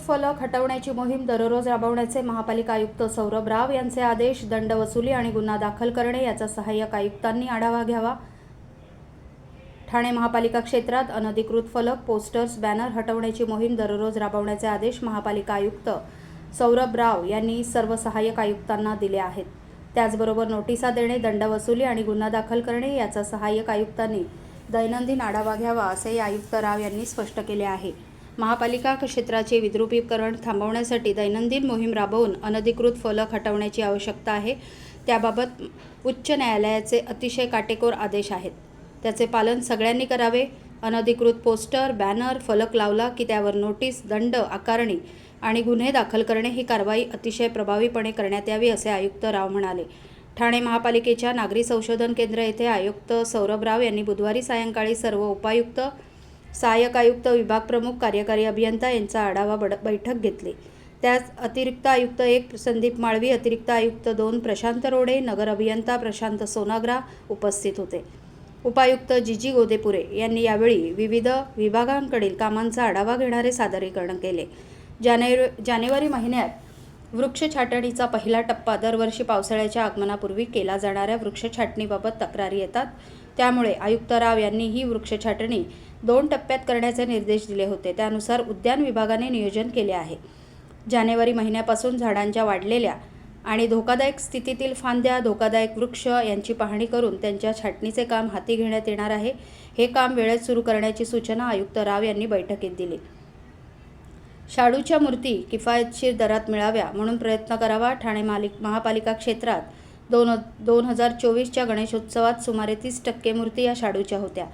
फलक हटवण्याची मोहीम दररोज राबवण्याचे महापालिका आयुक्त सौरभ राव यांचे आदेश दंड वसुली आणि गुन्हा दाखल करणे याचा सहाय्यक आयुक्तांनी आढावा घ्यावा. ठाणे महापालिका क्षेत्रात अनधिकृत फलक पोस्टर्स बॅनर हटवण्याची मोहीम दररोज राबवण्याचे आदेश महापालिका आयुक्त सौरभ राव यांनी सर्व सहाय्यक आयुक्तांना दिले आहेत. त्याचबरोबर नोटिसा देणे दंड वसुली आणि गुन्हा दाखल करणे याचा सहाय्यक आयुक्तांनी दैनंदिन आढावा घ्यावा असेही आयुक्त राव यांनी स्पष्ट केले आहे. महापालिका क्षेत्राचे विद्रुपीकरण थांबवण्यासाठी दैनंदिन मोहीम राबवून अनधिकृत फलक हटवण्याची आवश्यकता आहे. त्याबाबत उच्च न्यायालयाचे अतिशय काटेकोर आदेश आहेत. त्याचे पालन सगळ्यांनी करावे. अनधिकृत पोस्टर बॅनर फलक लावला की त्यावर नोटीस दंड आकारणी आणि गुन्हे दाखल करणे ही कारवाई अतिशय प्रभावीपणे करण्यात यावी असे आयुक्त राव म्हणाले. ठाणे महापालिकेच्या नागरी संशोधन केंद्र येथे आयुक्त सौरभ राव यांनी बुधवारी सायंकाळी सर्व उपायुक्त सहाय्यक आयुक्त विभाग प्रमुख कार्यकारी अभियंता यांचा आढावा बड बैठक घेतली. त्यात अतिरिक्त आयुक्त एक संदीप माळवी अतिरिक्त आयुक्त दोन प्रशांत रोडे नगर अभियंता प्रशांत सोनाग्रा उपस्थित होते. उपायुक्त जिजी गोदेपुरे यांनी यावेळी विविध विभागांकडील कामांचा आढावा घेणारे सादरीकरण केले. जानेवारी जानेवारी महिन्यात वृक्ष छाटणीचा पहिला टप्पा दरवर्षी पावसाळ्याच्या आगमनापूर्वी केला जाणाऱ्या वृक्ष छाटणीबाबत तक्रारी येतात. त्यामुळे आयुक्त राव यांनी ही वृक्ष छाटणी दोन टप्प्यात करण्याचे निर्देश दिले होते. त्यानुसार उद्यान विभागाने नियोजन केले आहे. जानेवारी महिन्यापासून झाडांच्या वाढलेल्या आणि धोकादायक स्थितीतील फांद्या धोकादायक वृक्ष यांची पाहणी करून त्यांच्या छाटणीचे काम हाती घेण्यात येणार आहे. हे काम वेळेत सुरू करण्याची सूचना आयुक्त राव यांनी बैठकीत दिली. शाडूच्या मूर्ती किफायतशीर दरात मिळाव्या म्हणून प्रयत्न करावा. ठाणे मालिक महापालिका क्षेत्रात दोन दोन हजार चोवीसच्या गणेशोत्सवात सुमारे तीस टक्के मूर्ती या शाडूच्या होत्या.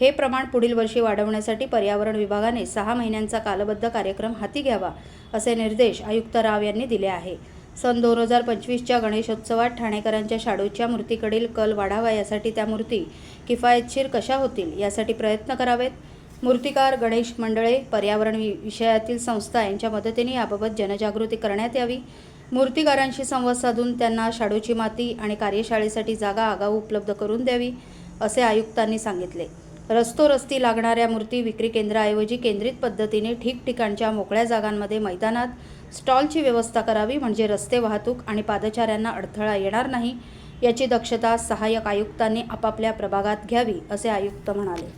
हे प्रमाण पुढील वर्षी वाढवण्यासाठी पर्यावरण विभागाने सहा महिन्यांचा कालबद्ध कार्यक्रम हाती घ्यावा असे निर्देश आयुक्त राव यांनी दिले आहे. सन दोन हजार पंचवीसच्या गणेशोत्सवात ठाणेकरांच्या शाडूच्या मूर्तीकडील कल वाढावा यासाठी त्या मूर्ती किफायतशीर कशा होतील यासाठी प्रयत्न करावेत. मूर्तिकार गणेश मंडळे पर्यावरण वि- विषयातील संस्था यांच्या मदतीने याबाबत जनजागृती करण्यात यावी. मूर्तीकारांशी संवाद साधून त्यांना शाडूची माती आणि कार्यशाळेसाठी जागा आगाऊ उपलब्ध करून द्यावी असे आयुक्तांनी सांगितले. रस्तोरस्ती लागणाऱ्या मूर्ती विक्री केंद्राऐवजी केंद्रित पद्धतीने ठिकठिकाणच्या मोकळ्या जागांमध्ये मैदानात स्टॉलची व्यवस्था करावी म्हणजे रस्ते वाहतूक आणि पादचाऱ्यांना अडथळा येणार नाही याची दक्षता सहाय्यक आयुक्तांनी आपापल्या प्रभागात घ्यावी असे आयुक्त म्हणाले.